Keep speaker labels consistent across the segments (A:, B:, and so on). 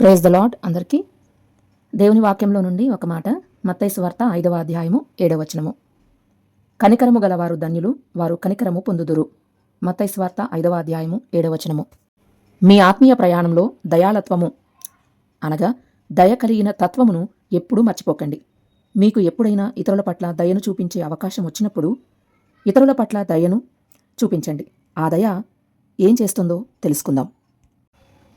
A: Praise the lord అందరికీ. దేవుని వాక్యంలో నుండి ఒక మాట మత్తయి వార్త ఐదవ అధ్యాయము ఏడవ వచనము. కనికరము గలవారు ధన్యులు వారు కనికరము పొందుదురు. మత్తయి వార్త ఐదవ అధ్యాయము ఏడవ వచనము. మీ ఆత్మీయ ప్రయాణంలో దయాలత్వము అనగా దయ కలిగిన తత్వమును ఎప్పుడూ మర్చిపోకండి. మీకు ఎప్పుడైనా ఇతరుల పట్ల దయను చూపించే అవకాశం వచ్చినప్పుడు ఇతరుల పట్ల దయను చూపించండి. ఆ దయ ఏం చేస్తుందో తెలుసుకుందాం.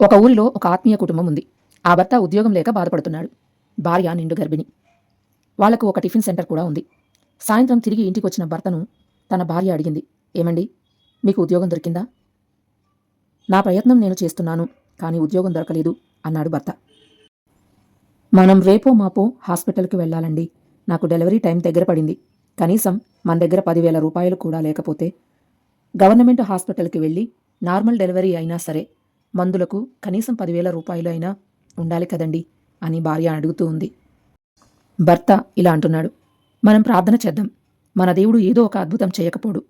A: ఒక ఊరిలో ఒక ఆత్మీయ కుటుంబం ఉంది. ఆ భర్త ఉద్యోగం లేక బాధపడుతున్నాడు. భార్య నిండు గర్భిణి. వాళ్ళకు ఒక టిఫిన్ సెంటర్ కూడా ఉంది. సాయంత్రం తిరిగి ఇంటికి వచ్చిన భర్తను తన భార్య అడిగింది. ఏమండి మీకు ఉద్యోగం దొరికిందా? నా ప్రయత్నం నేను చేస్తున్నాను కానీ ఉద్యోగం దొరకలేదు అన్నాడు భర్త. మనం రేపో మాపో హాస్పిటల్కి వెళ్ళాలండి. నాకు డెలివరీ టైం దగ్గర పడింది. కనీసం మన దగ్గర పదివేల రూపాయలు కూడా లేకపోతే గవర్నమెంట్ హాస్పిటల్కి వెళ్ళి నార్మల్ డెలివరీ అయినా సరే మందులకు కనీసం పదివేల రూపాయలు అయినా ఉండాలి కదండి అని భార్య అడుగుతూ ఉంది. భర్త ఇలా అంటున్నాడు. మనం ప్రార్థన చేద్దాం. మన దేవుడు ఏదో ఒక అద్భుతం చేయకపోడు.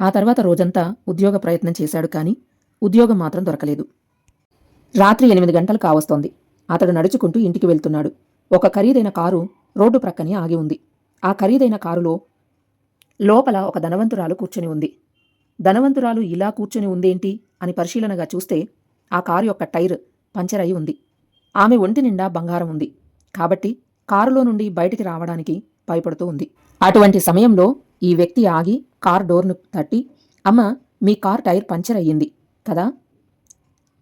A: ఆ తర్వాత రోజంతా ఉద్యోగ ప్రయత్నం చేశాడు కానీ ఉద్యోగం మాత్రం దొరకలేదు. రాత్రి ఎనిమిది గంటలు కావస్తోంది అతడు నడుచుకుంటూ ఇంటికి వెళ్తున్నాడు. ఒక ఖరీదైన కారు రోడ్డు ప్రక్కనే ఆగి ఉంది. ఆ ఖరీదైన కారులో లోపల ఒక ధనవంతురాలు కూర్చొని ఉంది. ధనవంతురాలు ఇలా కూర్చొని ఉందేంటి అని పరిశీలనగా చూస్తే ఆ కారు యొక్క టైర్ పంచర్ అయి ఉంది. ఆమె ఒంటి నిండా బంగారం ఉంది. కాబట్టి కారులో నుండి బయటికి రావడానికి భయపడుతూ ఉంది. అటువంటి సమయంలో ఈ వ్యక్తి ఆగి కార్ డోర్ను తట్టి అమ్మ మీ కార్ టైర్ పంచర్ అయ్యింది కదా?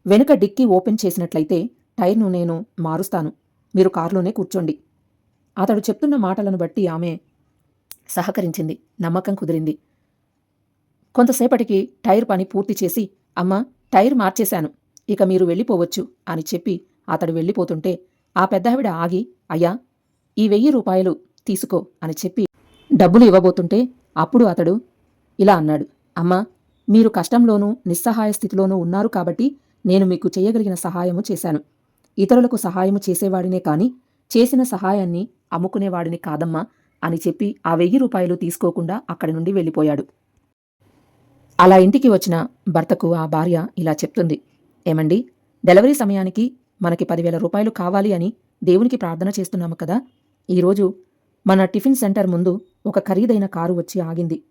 A: వెనుక డిక్కీ ఓపెన్ చేసినట్లయితే టైర్ను నేను మారుస్తాను. మీరు కారులోనే కూర్చోండి. అతడు చెప్తున్న మాటలను బట్టి ఆమె సహకరించింది నమ్మకం కుదిరింది. కొంతసేపటికి టైర్ పని పూర్తి చేసి అమ్మ టైర్ మార్చేశాను. ఇక మీరు వెళ్ళిపోవచ్చు అని చెప్పి అతడు వెళ్ళిపోతుంటే ఆ పెద్దావిడ ఆగి అయ్యా ఈ వెయ్యి రూపాయలు తీసుకో అని చెప్పి డబ్బులు ఇవ్వబోతుంటే అప్పుడు అతడు ఇలా అన్నాడు అమ్మా మీరు కష్టంలోనూ నిస్సహాయ స్థితిలోనూ ఉన్నారు కాబట్టి నేను మీకు చేయగలిగిన సహాయము చేశాను. ఇతరులకు సహాయము చేసేవాడినే కాని చేసిన సహాయాన్ని అమ్ముకునేవాడిని కాదమ్మా అని చెప్పి ఆ వెయ్యి రూపాయలు తీసుకోకుండా అక్కడి నుండి వెళ్ళిపోయాడు. అలా ఇంటికి వచ్చిన భర్తకు ఆ భార్య ఇలా చెప్తుంది ఏమండి? డెలివరీ సమయానికి మనకి పదివేల రూపాయలు కావాలి అని దేవునికి ప్రార్థన చేస్తున్నాము కదా. ఈరోజు మన టిఫిన్ సెంటర్ ముందు ఒక ఖరీదైన కారు వచ్చి ఆగింది.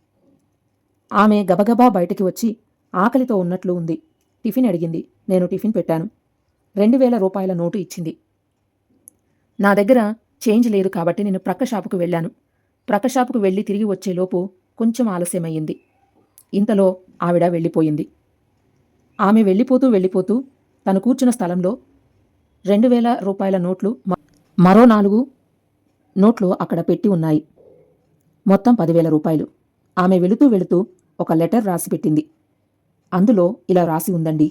A: ఆమె గబగబా బయటికి వచ్చి ఆకలితో ఉన్నట్లు ఉంది. టిఫిన్ అడిగింది. నేను టిఫిన్ పెట్టాను. రెండు వేల రూపాయల నోటు ఇచ్చింది. నా దగ్గర చేంజ్ లేదు కాబట్టి నేను ప్రక్క షాపుకు వెళ్ళాను. ప్రక్క షాపుకు వెళ్ళి తిరిగి వచ్చేలోపు కొంచెం ఆలస్యమయ్యింది. ఇంతలో ఆవిడ వెళ్ళిపోయింది. ఆమె వెళ్ళిపోతూ వెళ్ళిపోతూ తను కూర్చున్న స్థలంలో రెండు వేల రూపాయల నోట్లు మరో నాలుగు నోట్లు అక్కడ పెట్టి ఉన్నాయి. మొత్తం పదివేల రూపాయలు. ఆమె వెళుతూ వెళుతూ ఒక లెటర్ రాసి పెట్టింది. అందులో ఇలా రాసి ఉందండి.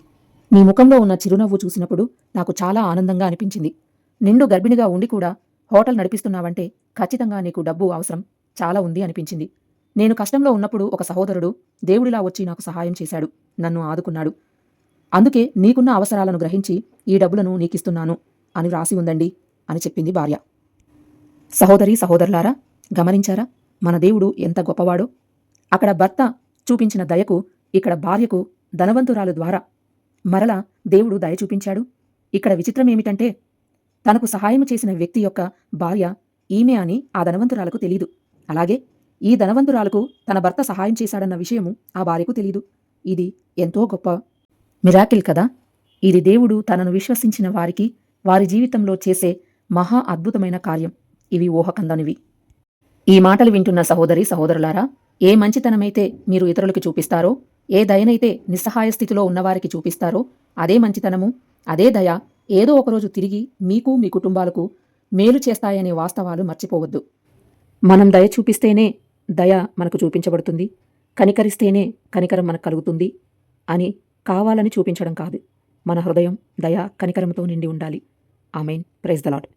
A: మీ ముఖంలో ఉన్న చిరునవ్వు చూసినప్పుడు నాకు చాలా ఆనందంగా అనిపించింది. నిండు గర్భిణిగా ఉండి కూడా హోటల్ నడిపిస్తున్నావంటే ఖచ్చితంగా నీకు డబ్బు అవసరం. చాలా ఉంది అనిపించింది. నేను కష్టంలో ఉన్నప్పుడు ఒక సహోదరుడు దేవుడిలా వచ్చి నాకు సహాయం చేశాడు. నన్ను ఆదుకున్నాడు. అందుకే నీకున్న అవసరాలను గ్రహించి ఈ డబ్బులను నీకిస్తున్నాను అని రాసి ఉందండి అని చెప్పింది భార్య. సహోదరి సహోదరులారా గమనించారా? మన దేవుడు ఎంత గొప్పవాడో? అక్కడ భర్త చూపించిన దయకు ఇక్కడ భార్యకు ధనవంతురాలు ద్వారా మరలా దేవుడు దయ చూపించాడు. ఇక్కడ విచిత్రం ఏమిటంటే తనకు సహాయం చేసిన వ్యక్తి యొక్క భార్య ఈమె అని ఆ ధనవంతురాలకు తెలీదు. అలాగే ఈ ధనవంతురాలకు తన భర్త సహాయం చేశాడన్న విషయము ఆ భార్యకు తెలీదు. ఇది ఎంతో గొప్ప మిరాకిల్ కదా? ఇది దేవుడు తనను విశ్వసించిన వారికి వారి జీవితంలో చేసే మహా అద్భుతమైన కార్యం. ఇవి ఊహకందనివి. ఈ మాటలు వింటున్న సహోదరి సహోదరులారా ఏ మంచితనమైతే మీరు ఇతరులకు చూపిస్తారో ఏ దయనైతే నిస్సహాయ స్థితిలో ఉన్నవారికి చూపిస్తారో అదే మంచితనము అదే దయ ఏదో ఒకరోజు తిరిగి మీకు మీ కుటుంబాలకు మేలు చేస్తాయనే వాస్తవాలు మర్చిపోవద్దు. మనం దయ చూపిస్తేనే దయ మనకు చూపించబడుతుంది. కనికరిస్తేనే కనికరం మనకు కలుగుతుంది అని కావాలని చూపించడం కాదు. మన హృదయం దయా కనికరంతో నిండి ఉండాలి. ఆమెన్. Praise the lord